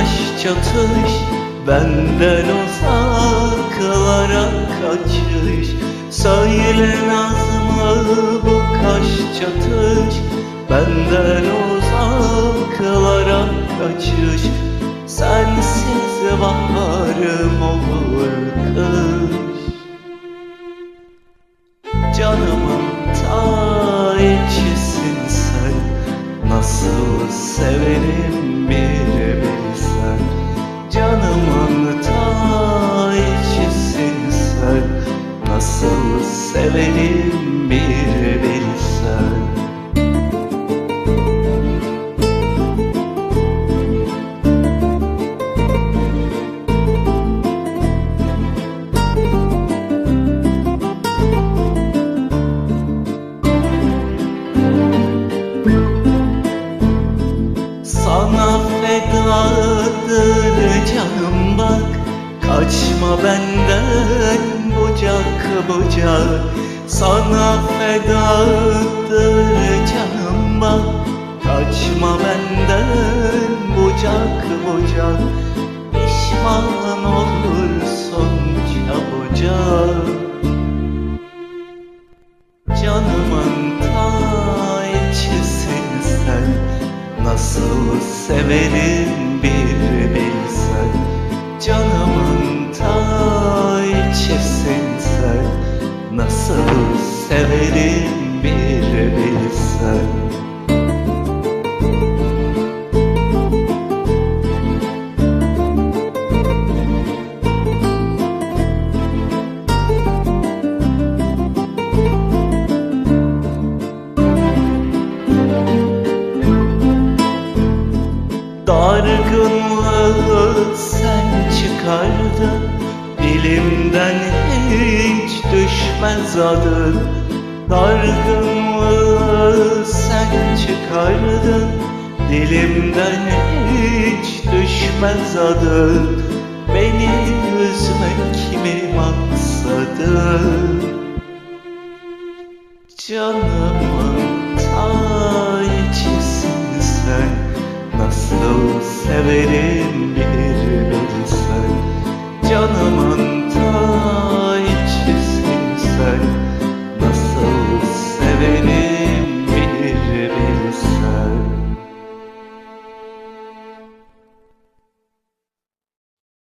Kaş çatış Benden uzaklara kaçış. Söyle nazlı bu kaş çatış Benden uzaklara kaçış. Sensiz baharım olur kış. Canımın ta içisin sen Nasıl severim bir Severim bir bilsen. Sana fedadır canım bak Kaçma benden bucak bucak Sana fedadır canım bak. Kaçma benden bucak bucak. Pişman olursun çabucak. Canımın ta içisin sen. Nasıl severim bir Nasıl severim bir bilsen Dargınlığı sen çıkardın Dilimden hiç düşmez adın Dargınlığı sen çıkardın. Dilimden hiç düşmez adın Beni üzmek mi maksadın Canımın